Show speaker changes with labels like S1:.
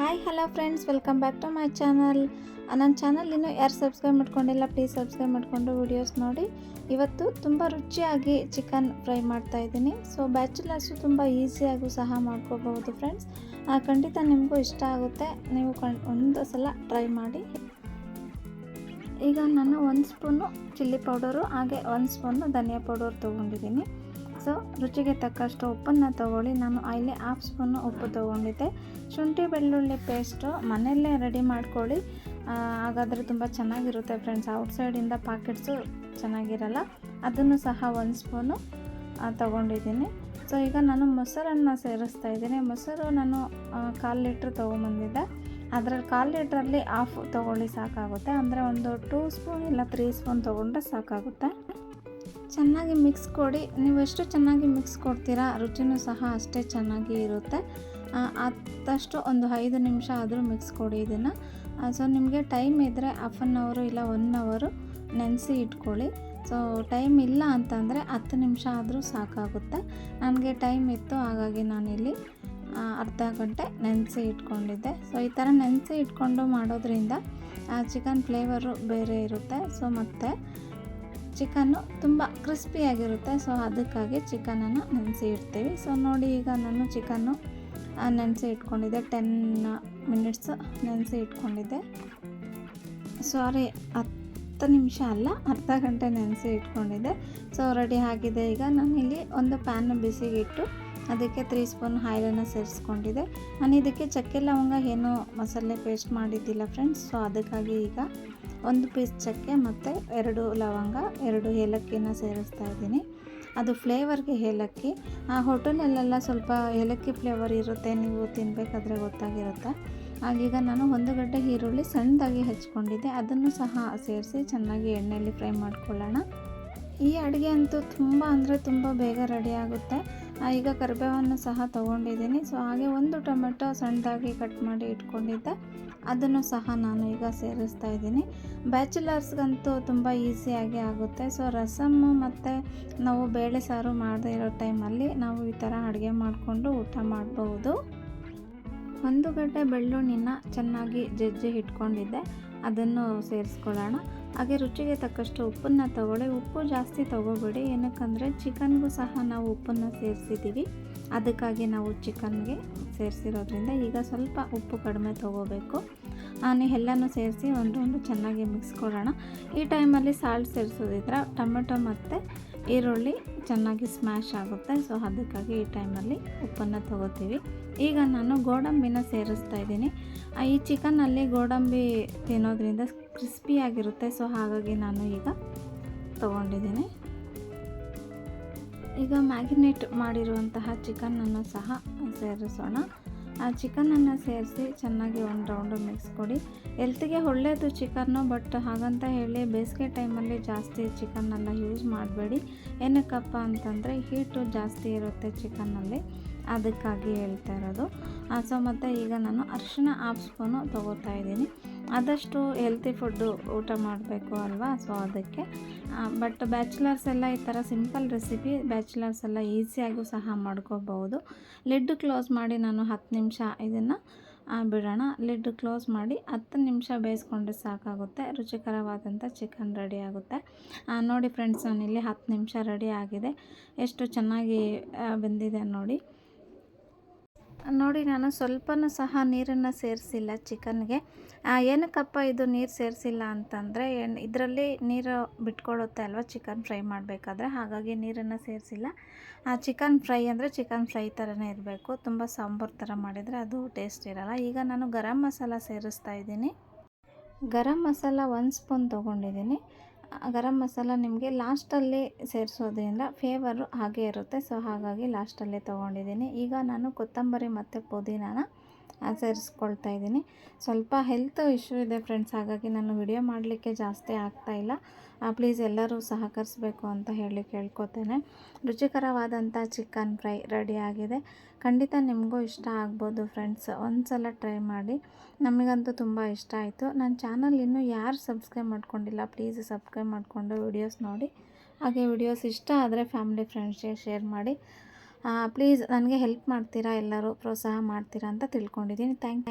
S1: Hi hello friends welcome back to my channel ನನ್ನ channel ಇನ್ನೂ ಯಾರು ಸಬ್ಸ್ಕ್ರೈಬ್ ಮಾಡ್ಕೊಂಡಿಲ್ಲ ಪ್ಲೀಸ್ ಸಬ್ಸ್ಕ್ರೈಬ್ ಮಾಡಿಕೊಂಡು ವೀಡಿಯೋಸ್ ನೋಡಿ. ಇವತ್ತು ತುಂಬ ರುಚಿಯಾಗಿ ಚಿಕನ್ ಫ್ರೈ ಮಾಡ್ತಾ ಇದ್ದೀನಿ. ಸೊ ಬ್ಯಾಚುಲರ್ಸು ತುಂಬ ಈಸಿಯಾಗೂ ಸಹ ಮಾಡ್ಕೋಬಹುದು ಫ್ರೆಂಡ್ಸ್ ಖಂಡಿತ ನಿಮಗೂ ಇಷ್ಟ ಆಗುತ್ತೆ. ನೀವು ಕಣ್ ಒಂದು ಸಲ ಟ್ರೈ ಮಾಡಿ. ಈಗ ನಾನು ಒಂದು ಸ್ಪೂನು ಚಿಲ್ಲಿ ಪೌಡರು ಹಾಗೆ ಒಂದು ಸ್ಪೂನು ಧನಿಯಾ ಪೌಡರ್ ತೊಗೊಂಡಿದ್ದೀನಿ. ಸೊ ರುಚಿಗೆ ತಕ್ಕಷ್ಟು ಉಪ್ಪನ್ನು ತೊಗೊಳ್ಳಿ. ನಾನು ಅಲ್ಲಿ ಹಾಫ್ ಸ್ಪೂನು ಉಪ್ಪು ತೊಗೊಂಡಿದ್ದೆ. ಶುಂಠಿ ಬೆಳ್ಳುಳ್ಳಿ ಪೇಸ್ಟು ಮನೆಯಲ್ಲೇ ರೆಡಿ ಮಾಡ್ಕೊಳ್ಳಿ. ಹಾಗಾದರೆ ತುಂಬ ಚೆನ್ನಾಗಿರುತ್ತೆ ಫ್ರೆಂಡ್ಸ್ ಔಟ್ಸೈಡಿಂದ ಪಾಕೆಟ್ಸು ಚೆನ್ನಾಗಿರಲ್ಲ. ಅದನ್ನು ಸಹ ಒಂದು ಸ್ಪೂನು ತೊಗೊಂಡಿದ್ದೀನಿ. ಸೊ ಈಗ ನಾನು ಮೊಸರನ್ನು ಸೇರಿಸ್ತಾ ಇದ್ದೀನಿ. ಮೊಸರು ನಾನು ಕಾಲು ಲೀಟ್ರ್ ತೊಗೊಂಬಂದಿದ್ದೆ. ಅದರಲ್ಲಿ ಕಾಲು ಲೀಟ್ರಲ್ಲಿ ಆಫ್ ತೊಗೊಳ್ಳಿ ಸಾಕಾಗುತ್ತೆ. ಅಂದರೆ ಒಂದು ಟೂ ಸ್ಪೂನ್ ಇಲ್ಲ ತ್ರೀ ಸ್ಪೂನ್ ತೊಗೊಂಡ್ರೆ ಸಾಕಾಗುತ್ತೆ. ಚೆನ್ನಾಗಿ ಮಿಕ್ಸ್ ಕೊಡಿ. ನೀವು ಎಷ್ಟು ಚೆನ್ನಾಗಿ ಮಿಕ್ಸ್ ಕೊಡ್ತೀರಾ, ರುಚಿನೂ ಸಹ ಅಷ್ಟೇ ಚೆನ್ನಾಗಿ ಇರುತ್ತೆ. ಆದಷ್ಟು ಒಂದು ಐದು ನಿಮಿಷ ಆದರೂ ಮಿಕ್ಸ್ ಕೊಡಿ ಇದನ್ನು. ಸೊ, ನಿಮಗೆ ಟೈಮ್ ಇದ್ದರೆ ಹಾಫ್ ಆನ್ ಅವರು ಇಲ್ಲ ಒನ್ ಅವರು ನೆನೆಸಿ ಇಟ್ಕೊಳ್ಳಿ. ಸೊ, ಟೈಮ್ ಇಲ್ಲ ಅಂತಂದರೆ ಹತ್ತು ನಿಮಿಷ ಆದರೂ ಸಾಕಾಗುತ್ತೆ. ನನಗೆ ಟೈಮ್ ಇತ್ತು, ಹಾಗಾಗಿ ನಾನಿಲ್ಲಿ ಅರ್ಧ ಗಂಟೆ ನೆನೆಸಿ ಇಟ್ಕೊಂಡಿದ್ದೆ. ಸೊ, ಈ ಥರ ನೆನೆಸಿ ಇಟ್ಕೊಂಡು ಮಾಡೋದ್ರಿಂದ ಚಿಕನ್ ಫ್ಲೇವರು ಬೇರೆ ಇರುತ್ತೆ. ಸೊ, ಮತ್ತು ಚಿಕನ್ನು ತುಂಬ ಕ್ರಿಸ್ಪಿಯಾಗಿರುತ್ತೆ ಸೊ ಅದಕ್ಕಾಗಿ ಚಿಕನನ್ನು ನೆನೆಸಿ ಇಡ್ತೀವಿ ಸೊ ನೋಡಿ ಈಗ ನಾನು ಚಿಕನ್ನು ನೆನೆಸಿ ಇಟ್ಕೊಂಡಿದ್ದೆ ಟೆನ್ ಮಿನಿಟ್ಸ್ ನೆನೆಸಿ ಇಟ್ಕೊಂಡಿದ್ದೆ ಸಾರಿ ಹತ್ತು ನಿಮಿಷ ಅಲ್ಲ, ಅರ್ಧ ಗಂಟೆ ನೆನೆಸಿ ಇಟ್ಕೊಂಡಿದ್ದೆ ಸೊ ರೆಡಿ ಆಗಿದೆ. ಈಗ ನಾನು ಇಲ್ಲಿ ಒಂದು ಪ್ಯಾನ್ ಬಿಸಿಗಿಟ್ಟು, ಅದಕ್ಕೆ ತ್ರೀ ಸ್ಪೂನ್ ಆಯಿಲನ್ನು ಸೇರಿಸ್ಕೊಂಡಿದ್ದೆ. ನಾನು ಇದಕ್ಕೆ ಚಕ್ಕೆ ಲವಂಗ ಏನೂ ಮಸಾಲೆ ಪೇಸ್ಟ್ ಮಾಡಿದ್ದಿಲ್ಲ ಫ್ರೆಂಡ್ಸ್ ಸೊ ಅದಕ್ಕಾಗಿ ಈಗ ಒಂದು ಪೀಸ್ ಚಕ್ಕೆ ಮತ್ತು ಎರಡು ಲವಂಗ, ಎರಡು ಏಲಕ್ಕಿನ ಸೇರಿಸ್ತಾ ಇದ್ದೀನಿ. ಅದು ಫ್ಲೇವರ್ಗೆ ಏಲಕ್ಕಿ. ಆ ಹೋಟೆಲಲ್ಲೆಲ್ಲ ಸ್ವಲ್ಪ ಏಲಕ್ಕಿ ಫ್ಲೇವರ್ ಇರುತ್ತೆ, ನೀವು ತಿನ್ನಬೇಕಾದ್ರೆ ಗೊತ್ತಾಗಿರುತ್ತೆ. ಆಗೀಗ ನಾನು ಒಂದು ಗಡ್ಡೆ ಈರುಳ್ಳಿ ಸಣ್ಣದಾಗಿ ಹೆಚ್ಕೊಂಡಿದ್ದೆ. ಅದನ್ನು ಸಹ ಸೇರಿಸಿ ಚೆನ್ನಾಗಿ ಎಣ್ಣೆಯಲ್ಲಿ ಫ್ರೈ ಮಾಡ್ಕೊಳ್ಳೋಣ. ಈ ಅಡುಗೆ ಅಂತೂ ತುಂಬ ಅಂದರೆ ತುಂಬ ಬೇಗ ರೆಡಿ ಆಗುತ್ತೆ. ಈಗ ಕರಿಬೇವನ್ನು ಸಹ ತೊಗೊಂಡಿದ್ದೀನಿ. ಸೊ ಹಾಗೆ ಒಂದು ಟೊಮೆಟೊ ಸಣ್ಣದಾಗಿ ಕಟ್ ಮಾಡಿ ಇಟ್ಕೊಂಡಿದ್ದೆ. ಅದನ್ನು ಸಹ ನಾನು ಈಗ ಸೇರಿಸ್ತಾ ಇದ್ದೀನಿ. ಬ್ಯಾಚುಲರ್ಸ್ಗಂತೂ ತುಂಬ ಈಸಿಯಾಗಿ ಆಗುತ್ತೆ. ಸೊ ರಸಮ್ಮು ಮತ್ತು ನಾವು ಬೇಳೆ ಸಾರು ಮಾಡದೇ ಇರೋ ಟೈಮಲ್ಲಿ ನಾವು ಈ ಥರ ಅಡುಗೆ ಮಾಡಿಕೊಂಡು ಊಟ ಮಾಡಬಹುದು ಒಂದು ಗಡ್ಡೆ ಬೆಳ್ಳುಳ್ಳಿನ ಚೆನ್ನಾಗಿ ಜಜ್ಜಿ ಇಟ್ಕೊಂಡಿದ್ದೆ. ಅದನ್ನು ಸೇರಿಸ್ಕೊಳ್ಳೋಣ. ಹಾಗೆ ರುಚಿಗೆ ತಕ್ಕಷ್ಟು ಉಪ್ಪನ್ನು ತಗೊಳ್ಳಿ. ಉಪ್ಪು ಜಾಸ್ತಿ ತಗೋಬೇಡಿ. ಏನಕ್ಕಂದರೆ ಚಿಕನ್ಗೂ ಸಹ ನಾವು ಉಪ್ಪನ್ನು ಸೇರಿಸಿದ್ದೀವಿ. ಅದಕ್ಕಾಗಿ ನಾವು ಚಿಕನ್ಗೆ ಸೇರಿಸಿರೋದ್ರಿಂದ ಈಗ ಸ್ವಲ್ಪ ಉಪ್ಪು ಕಡಿಮೆ ತೊಗೋಬೇಕು. ಎಲ್ಲನೂ ಸೇರಿಸಿ ಒಂದು ರೌಂಡು ಚೆನ್ನಾಗಿ ಮಿಕ್ಸ್ ಕೊಡೋಣ. ಈ ಟೈಮಲ್ಲಿ ಸಾಲ್ಟ್ ಸೇರಿಸೋದಿದ್ರೆ ಟೊಮೆಟೊ ಮತ್ತು ಈರುಳ್ಳಿ ಚೆನ್ನಾಗಿ ಸ್ಮ್ಯಾಶ್ ಆಗುತ್ತೆ. ಸೊ ಅದಕ್ಕಾಗಿ ಈ ಟೈಮಲ್ಲಿ ಉಪ್ಪನ್ನು ತೊಗೋತೀವಿ. ಈಗ ನಾನು ಗೋಡಂಬಿನ ಸೇರಿಸ್ತಾ ಇದ್ದೀನಿ. ಈ ಚಿಕನಲ್ಲಿ ಗೋಡಂಬಿ ತಿನ್ನೋದ್ರಿಂದ ಕ್ರಿಸ್ಪಿಯಾಗಿರುತ್ತೆ ಸೊ ಹಾಗಾಗಿ ನಾನು ಈಗ ತೊಗೊಂಡಿದ್ದೀನಿ. ಈಗ ಮ್ಯಾಗಿನೇಟ್ ಮಾಡಿರುವಂತಹ ಚಿಕನನ್ನು ಸಹ ಸೇರಿಸೋಣ. ಆ ಚಿಕನನ್ನು ಸೇರಿಸಿ ಚೆನ್ನಾಗಿ ಒಂದು ರೌಂಡು ಮಿಕ್ಸ್ ಕೊಡಿ. ಹೆಲ್ತಿಗೆ ಒಳ್ಳೆಯದು ಚಿಕನ್ನು, ಬಟ್ ಹಾಗಂತ ಹೇಳಿ ಬೇಸಿಗೆ ಟೈಮಲ್ಲಿ ಜಾಸ್ತಿ ಚಿಕನ್ನೆಲ್ಲ ಯೂಸ್ ಮಾಡಬೇಡಿ. ಏನಕ್ಕಪ್ಪ ಅಂತಂದರೆ ಹೀಟು ಜಾಸ್ತಿ ಇರುತ್ತೆ ಚಿಕನ್ನಲ್ಲಿ ಅದಕ್ಕಾಗಿ ಹೇಳ್ತಾ ಇರೋದು. ಸೊ ಮತ್ತು ಈಗ ನಾನು ಅರಿಶಿನ ಹಾಫ್ ಸ್ಪೂನು ತೊಗೋತಾ ಇದ್ದೀನಿ. ಆದಷ್ಟು ಹೆಲ್ತಿ ಫುಡ್ಡು ಊಟ ಮಾಡಬೇಕು ಅಲ್ವಾ? ಸೊ ಅದಕ್ಕೆ ಬಟ್ ಬ್ಯಾಚುಲರ್ಸ್ ಎಲ್ಲ ಈ ಥರ ಸಿಂಪಲ್ ರೆಸಿಪಿ ಬ್ಯಾಚುಲರ್ಸ್ ಎಲ್ಲ ಈಸಿಯಾಗೂ ಸಹ ಮಾಡ್ಕೋಬಹುದು. ಲಿಡ್ ಕ್ಲೋಸ್ ಮಾಡಿ ನಾನು ಹತ್ತು ನಿಮಿಷ ಇದನ್ನು ಬಿಡೋಣ. ಲಿಡ್ ಕ್ಲೋಸ್ ಮಾಡಿ ಹತ್ತು ನಿಮಿಷ ಬೇಯಿಸ್ಕೊಂಡ್ರೆ ಸಾಕಾಗುತ್ತೆ. ರುಚಿಕರವಾದಂಥ ಚಿಕನ್ ರೆಡಿ ಆಗುತ್ತೆ. ನೋಡಿ ಫ್ರೆಂಡ್ಸ್ ಇಲ್ಲಿ ಹತ್ತು ನಿಮಿಷ ರೆಡಿ ಆಗಿದೆ. ಎಷ್ಟು ಚೆನ್ನಾಗಿ ಬಂದಿದೆ ನೋಡಿ. ನೋಡಿ ನಾನು ಸ್ವಲ್ಪನೂ ಸಹ ನೀರನ್ನು ಸೇರಿಸಿಲ್ಲ ಚಿಕನ್ಗೆ. ಏನಕ್ಕಪ್ಪ ಇದು ನೀರು ಸೇರಿಸಿಲ್ಲ ಅಂತಂದರೆ ಏನು ಇದರಲ್ಲಿ ನೀರು ಬಿಟ್ಕೊಳ್ಳುತ್ತೆ ಅಲ್ವಾ ಚಿಕನ್ ಫ್ರೈ ಮಾಡಬೇಕಾದ್ರೆ, ಹಾಗಾಗಿ ನೀರನ್ನು ಸೇರಿಸಿಲ್ಲ. ಚಿಕನ್ ಫ್ರೈ ಅಂದರೆ ಚಿಕನ್ ಫ್ರೈ ಥರನೇ ಇರಬೇಕು. ತುಂಬ ಸಾಂಬಾರು ಥರ ಮಾಡಿದರೆ ಅದು ಟೇಸ್ಟ್ ಇರೋಲ್ಲ. ಈಗ ನಾನು ಗರಂ ಮಸಾಲ ಸೇರಿಸ್ತಾ ಇದ್ದೀನಿ. ಗರಂ ಮಸಾಲ ಒಂದು ಸ್ಪೂನ್ ತೊಗೊಂಡಿದ್ದೀನಿ. ಗರಂ ಮಸಾಲ ನಿಮಗೆ ಲಾಸ್ಟಲ್ಲಿ ಸೇರಿಸೋದ್ರಿಂದ ಫೇವರು ಹಾಗೆ ಇರುತ್ತೆ. ಸೊ ಹಾಗಾಗಿ ಲಾಸ್ಟಲ್ಲೇ ತೊಗೊಂಡಿದ್ದೀನಿ. ಈಗ ನಾನು ಕೊತ್ತಂಬರಿ ಮತ್ತು ಪುದೀನಾನ ಸೇರಿಸ್ಕೊಳ್ತಾ ಇದ್ದೀನಿ. ಸ್ವಲ್ಪ ಹೆಲ್ತ್ ಇಶ್ಯೂ ಇದೆ ಫ್ರೆಂಡ್ಸ್ ಹಾಗಾಗಿ ನಾನು ವಿಡಿಯೋ ಮಾಡಲಿಕ್ಕೆ ಜಾಸ್ತಿ ಆಗ್ತಾಯಿಲ್ಲ ಪ್ಲೀಸ್ ಎಲ್ಲರೂ ಸಹಕರಿಸಬೇಕು ಅಂತ ಹೇಳಿ ಕೇಳ್ಕೊತೇನೆ. ರುಚಿಕರವಾದಂಥ ಚಿಕನ್ ಫ್ರೈ ರೆಡಿ ಆಗಿದೆ. ಖಂಡಿತ ನಿಮಗೂ ಇಷ್ಟ ಆಗ್ಬೋದು ಫ್ರೆಂಡ್ಸ್ ಒಂದು ಸಲ ಟ್ರೈ ಮಾಡಿ. ನಮಗಂತೂ ತುಂಬ ಇಷ್ಟ ಆಯಿತು. ನನ್ನ ಚಾನಲ್ ಇನ್ನೂ ಯಾರು ಸಬ್ಸ್ಕ್ರೈಬ್ ಮಾಡ್ಕೊಂಡಿಲ್ಲ ಪ್ಲೀಸ್ ಸಬ್ಸ್ಕ್ರೈಬ್ ಮಾಡಿಕೊಂಡು ವಿಡಿಯೋಸ್ ನೋಡಿ. ಹಾಗೆ ವಿಡಿಯೋಸ್ ಇಷ್ಟ ಆದರೆ ಫ್ಯಾಮಿಲಿ ಫ್ರೆಂಡ್ಸ್ಗೆ ಶೇರ್ ಮಾಡಿ. ಪ್ಲೀಸ್ ನನಗೆ ಹೆಲ್ಪ್ ಮಾಡ್ತೀರಾ? ಎಲ್ಲರೂ ಪ್ರೋತ್ಸಾಹ ಮಾಡ್ತೀರಾ ಅಂತ ತಿಳ್ಕೊಂಡಿದ್ದೀನಿ. ಥ್ಯಾಂಕ್